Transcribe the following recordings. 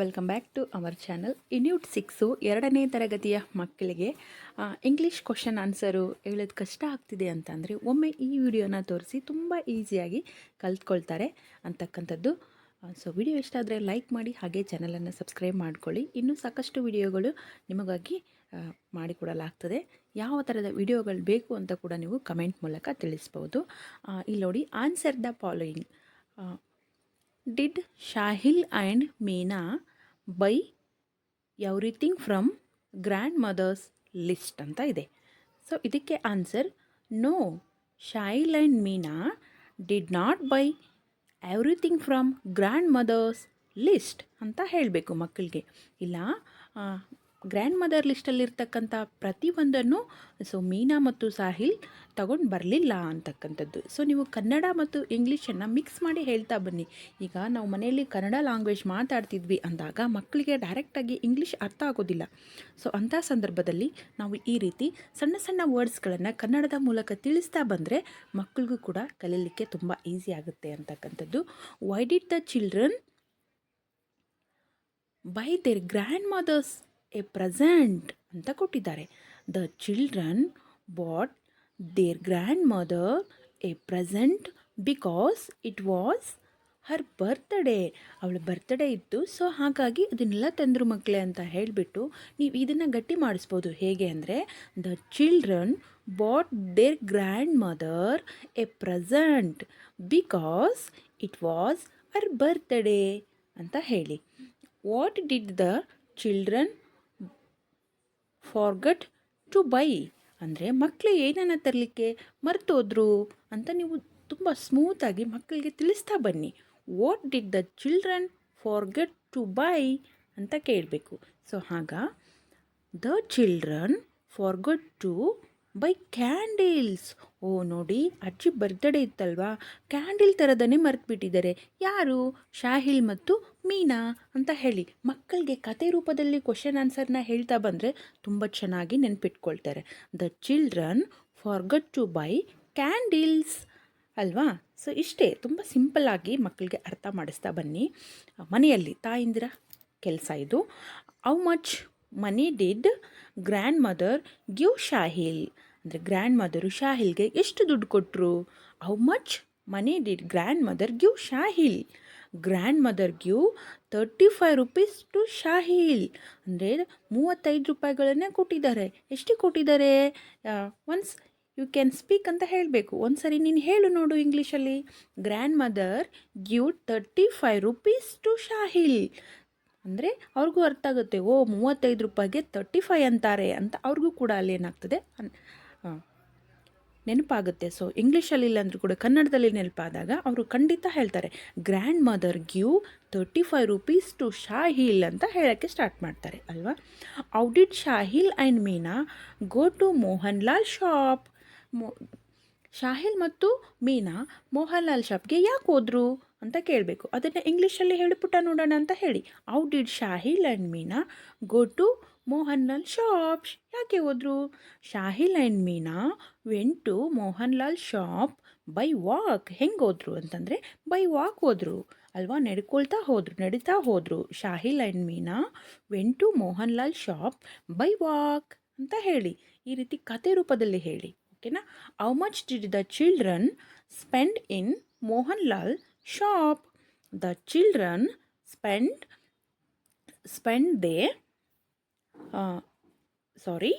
Welcome back to our channel unit six ಎರಡನೇ ತರಗತಿಯ ಮಕ್ಕಳಿಗೆ ಇಂಗ್ಲೀಷ್ ಕ್ವಶನ್ ಆನ್ಸರು ಹೇಳೋದು ಕಷ್ಟ ಆಗ್ತಿದೆ ಅಂತಂದರೆ, ಒಮ್ಮೆ ಈ ವಿಡಿಯೋನ ತೋರಿಸಿ ತುಂಬ ಈಸಿಯಾಗಿ ಕಲ್ತ್ಕೊಳ್ತಾರೆ ಅಂತಕ್ಕಂಥದ್ದು. ಸೊ ವಿಡಿಯೋ ಇಷ್ಟ ಆದರೆ ಲೈಕ್ ಮಾಡಿ, ಹಾಗೆ ಚಾನಲನ್ನು ಸಬ್ಸ್ಕ್ರೈಬ್ ಮಾಡ್ಕೊಳ್ಳಿ. ಇನ್ನೂ ಸಾಕಷ್ಟು ವಿಡಿಯೋಗಳು ನಿಮಗಾಗಿ ಮಾಡಿಕೊಡಲಾಗ್ತದೆ. ಯಾವ ಥರದ ವಿಡಿಯೋಗಳು ಬೇಕು ಅಂತ ಕೂಡ ನೀವು ಕಮೆಂಟ್ ಮೂಲಕ ತಿಳಿಸ್ಬೋದು. ಇಲ್ಲಿ ನೋಡಿ answer the following did Shahil and Meena buy everything from grandmother's list ಅಂತ ಇದೆ. ಸೊ ಇದಕ್ಕೆ answer no Shahil and Meena did not buy everything from grandmother's list ಅಂತ ಹೇಳಬೇಕು ಮಕ್ಕಳಿಗೆ. ಇಲ್ಲ ಗ್ರ್ಯಾಂಡ್ ಮದರ್ ಲಿಸ್ಟಲ್ಲಿರ್ತಕ್ಕಂಥ ಪ್ರತಿಯೊಂದನ್ನು ಸೊ ಮೀನಾ ಮತ್ತು ಸಾಹಿಲ್ ತಗೊಂಡು ಬರಲಿಲ್ಲ ಅಂತಕ್ಕಂಥದ್ದು. ಸೊ ನೀವು ಕನ್ನಡ ಮತ್ತು ಇಂಗ್ಲೀಷನ್ನು ಮಿಕ್ಸ್ ಮಾಡಿ ಹೇಳ್ತಾ ಬನ್ನಿ. ಈಗ ನಾವು ಮನೆಯಲ್ಲಿ ಕನ್ನಡ ಲ್ಯಾಂಗ್ವೇಜ್ ಮಾತಾಡ್ತಿದ್ವಿ ಅಂದಾಗ ಮಕ್ಕಳಿಗೆ ಡೈರೆಕ್ಟಾಗಿ ಇಂಗ್ಲೀಷ್ ಅರ್ಥ ಆಗೋದಿಲ್ಲ. ಸೊ ಅಂಥ ಸಂದರ್ಭದಲ್ಲಿ ನಾವು ಈ ರೀತಿ ಸಣ್ಣ ಸಣ್ಣ ವರ್ಡ್ಸ್ಗಳನ್ನು ಕನ್ನಡದ ಮೂಲಕ ತಿಳಿಸ್ತಾ ಬಂದರೆ ಮಕ್ಕಳಿಗೂ ಕೂಡ ಕಲೀಲಿಕ್ಕೆ ತುಂಬ ಈಸಿ ಆಗುತ್ತೆ ಅಂತಕ್ಕಂಥದ್ದು. Why did the children buy their grandmothers a present ಅಂತ ಕೊಟ್ಟಿದ್ದಾರೆ. The children bought their grandmother a present because it was her birthday. ಅವಳ ಬರ್ತ್ಡೇ ಇತ್ತು, ಸೊ ಹಾಗಾಗಿ ಅದನ್ನೆಲ್ಲ ತಂದರು ಮಕ್ಕಳೇ ಅಂತ ಹೇಳಿಬಿಟ್ಟು ನೀವು ಇದನ್ನು ಗಟ್ಟಿ ಮಾಡಿಸ್ಬೋದು. ಹೇಗೆ ಅಂದರೆ, the children bought their grandmother a present because it was her birthday ಅಂತ ಹೇಳಿ. What did the children forget to buy ಅಂದರೆ ಮಕ್ಕಳು ಏನನ್ನ ತರಲಿಕ್ಕೆ ಮರೆತೋದ್ರು ಅಂತ ನೀವು ತುಂಬ ಸ್ಮೂತಾಗಿ ಮಕ್ಕಳಿಗೆ ತಿಳಿಸ್ತಾ ಬನ್ನಿ. What did the children forget to buy ಅಂತ ಕೇಳಬೇಕು. ಸೊ ಆಗ the children forgot to buy candles ಓ, ನೋಡಿ, ಅಜ್ಜಿ ಬರ್ತ್ಡೇ ಇತ್ತಲ್ವಾ? ಕ್ಯಾಂಡಲ್ ಥರದನ್ನೇ ಮರೆತುಬಿಟ್ಟಿದ್ದಾರೆ. ಯಾರು? ಶಾಹಿಲ್ ಮತ್ತು ಮೀನಾ ಅಂತ ಹೇಳಿ ಮಕ್ಕಳಿಗೆ ಕತೆ ರೂಪದಲ್ಲಿ ಕ್ವಶನ್ ಆನ್ಸರ್ನ ಹೇಳ್ತಾ ಬಂದರೆ ತುಂಬ ಚೆನ್ನಾಗಿ ನೆನ್ಪಿಟ್ಕೊಳ್ತಾರೆ. The children forgot to buy candles ಅಲ್ವಾ? ಸೊ ಇಷ್ಟೇ. ತುಂಬ ಸಿಂಪಲ್ಲಾಗಿ ಮಕ್ಕಳಿಗೆ ಅರ್ಥ ಮಾಡಿಸ್ತಾ ಬನ್ನಿ. ಮನೆಯಲ್ಲಿ ತಾಯಿಂದಿರ ಕೆಲಸ ಇದು. How much money did grandmother give Shahil ಅಂದರೆ ಗ್ರ್ಯಾಂಡ್ ಮದರು ಶಾಹಿಲ್ಗೆ ಎಷ್ಟು ದುಡ್ಡು ಕೊಟ್ಟರು how much money did grandmother give Shahil grandmother give thirty five rupees to Shahil ಅಂದರೆ ಮೂವತ್ತೈದು ರೂಪಾಯಿಗಳನ್ನೇ ಕೊಟ್ಟಿದ್ದಾರೆ. ಎಷ್ಟು ಕೊಟ್ಟಿದ್ದಾರೆ? ಒನ್ಸ್ ಯು ಕ್ಯಾನ್ ಸ್ಪೀಕ್ ಅಂತ ಹೇಳಬೇಕು. ಒಂದು ಸರಿ ನೀನು ಹೇಳು ನೋಡು ಇಂಗ್ಲೀಷಲ್ಲಿ grandmother give thirty five rupees to Shahil ಅಂದರೆ ಅವ್ರಿಗೂ ಅರ್ಥ ಆಗುತ್ತೆ ಓ ಮೂವತ್ತೈದು ರೂಪಾಯಿಗೆ ತರ್ಟಿ ಫೈ ಅಂತಾರೆ ಅಂತ ಅವ್ರಿಗೂ ಕೂಡ ಅಲ್ಲಿ ಏನಾಗ್ತದೆ ಅನ್- ಆ, ನೆನಪಾಗುತ್ತೆ. ಸೊ ಇಂಗ್ಲೀಷಲ್ಲಿ ಇಲ್ಲಾಂದ್ರೂ ಕೂಡ ಕನ್ನಡದಲ್ಲಿ ನೆನಪಾದಾಗ ಅವರು ಖಂಡಿತ ಹೇಳ್ತಾರೆ grandmother give thirty five rupees to Shahil ಅಂತ ಹೇಳೋಕ್ಕೆ ಸ್ಟಾರ್ಟ್ ಮಾಡ್ತಾರೆ, ಅಲ್ವಾ? How did Shahil and Meena go to Mohan Lal shop ಮೋ ಶಾಹಿಲ್ ಮತ್ತು ಮೀನಾ ಮೋಹನ್ ಲಾಲ್ ಶಾಪ್ಗೆ ಯಾಕೆ ಹೋದ್ರು? ಅಂತ ಕೇಳಬೇಕು. ಅದನ್ನು ಇಂಗ್ಲೀಷಲ್ಲಿ ಹೇಳಿಪುಟ್ಟ ನೋಡೋಣ ಅಂತ ಹೇಳಿ. How Shahil and Meena go to Mohan Lal shop. ಯಾಕೆ ಹೋದ್ರು? Shahil and Meena? Went to Mohan Lal shop. By walk. ಹೆಂಗೆ ಹೋದ್ರು ಅಂತಂದರೆ ಬೈ ವಾಕ್ ಹೋದ್ರು. ಅಲ್ವಾ? ನಡ್ಕೊಳ್ತಾ ಹೋದ್ರು, ನಡೀತಾ ಹೋದ್ರು. Shahil and Meena? Went to Mohan Lal shop. By walk ಅಂತ ಹೇಳಿ. ಈ ರೀತಿ ಕತೆ ರೂಪದಲ್ಲಿ ಹೇಳಿ. ಓಕೆನಾ? How much did the children spend in Mohan Lal shop? The children spend spend they sorry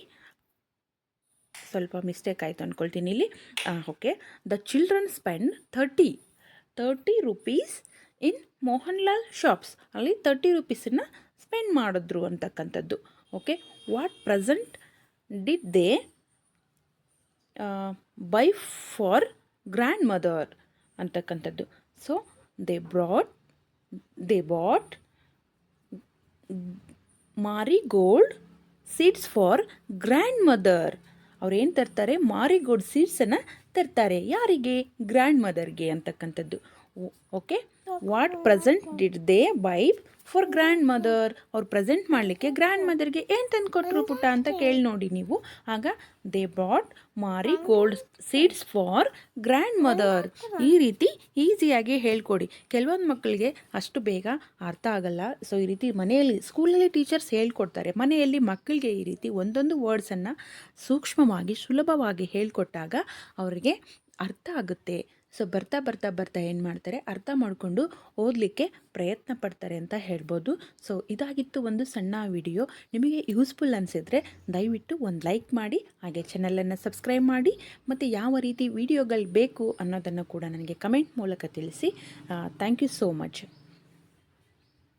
ಸ್ವಲ್ಪ ಮಿಸ್ಟೇಕ್ ಆಯಿತು ಅಂದ್ಕೊಳ್ತೀನಿ ಇಲ್ಲಿ. Okay the children spend thirty thirty rupees in Mohanlal shops ಅಲ್ಲಿ ತರ್ಟಿ ರುಪೀಸನ್ನು ಸ್ಪೆಂಡ್ ಮಾಡಿದ್ರು ಅಂತಕ್ಕಂಥದ್ದು. Okay what present did they buy for grandmother ಅಂತಕ್ಕಂಥದ್ದು. So they brought they bought marigold seeds for grandmother ಅವ್ರೇನು ತರ್ತಾರೆ? ಮಾರಿಗೋಲ್ಡ್ ಸೀಡ್ಸನ್ನು ತರ್ತಾರೆ. ಯಾರಿಗೆ? ಗ್ರ್ಯಾಂಡ್ ಮದರ್ಗೆ ಅಂತಕ್ಕಂಥದ್ದು okay? What present did they buy for grandmother ಅವ್ರು ಪ್ರೆಸೆಂಟ್ ಮಾಡಲಿಕ್ಕೆ ಗ್ರ್ಯಾಂಡ್ ಮದರ್ಗೆ ಏನು ತಂದು ಕೊಟ್ಟರು ಪುಟ್ಟ ಅಂತ ಕೇಳಿ ನೋಡಿ ನೀವು. ಆಗ they bought marigold seeds for grandmother ಈ ರೀತಿ ಈಸಿಯಾಗಿ ಹೇಳ್ಕೊಡಿ. ಕೆಲವೊಂದು ಮಕ್ಕಳಿಗೆ ಅಷ್ಟು ಬೇಗ ಅರ್ಥ ಆಗಲ್ಲ. ಸೊ ಈ ರೀತಿ ಮನೆಯಲ್ಲಿ ಸ್ಕೂಲಲ್ಲಿ ಟೀಚರ್ಸ್ ಹೇಳ್ಕೊಡ್ತಾರೆ. ಮನೆಯಲ್ಲಿ ಮಕ್ಕಳಿಗೆ ಈ ರೀತಿ ಒಂದೊಂದು ವರ್ಡ್ಸನ್ನು ಸೂಕ್ಷ್ಮವಾಗಿ, ಸುಲಭವಾಗಿ ಹೇಳಿಕೊಟ್ಟಾಗ ಅವರಿಗೆ ಅರ್ಥ ಆಗುತ್ತೆ. ಸೊ ಬರ್ತಾ ಬರ್ತಾ ಬರ್ತಾ ಏನು ಮಾಡ್ತಾರೆ? ಅರ್ಥ ಮಾಡಿಕೊಂಡು ಓದಲಿಕ್ಕೆ ಪ್ರಯತ್ನ ಪಡ್ತಾರೆ ಅಂತ ಹೇಳ್ಬೋದು. ಸೊ ಇದಾಗಿತ್ತು ಒಂದು ಸಣ್ಣ ವಿಡಿಯೋ. ನಿಮಗೆ ಯೂಸ್ಫುಲ್ ಅನಿಸಿದರೆ ದಯವಿಟ್ಟು ಒಂದು ಲೈಕ್ ಮಾಡಿ, ಹಾಗೆ ಚಾನಲನ್ನು ಸಬ್ಸ್ಕ್ರೈಬ್ ಮಾಡಿ, ಮತ್ತು ಯಾವ ರೀತಿ ವಿಡಿಯೋಗಳು ಬೇಕು ಅನ್ನೋದನ್ನು ಕೂಡ ನನಗೆ ಕಮೆಂಟ್ ಮೂಲಕ ತಿಳಿಸಿ. Thank you so much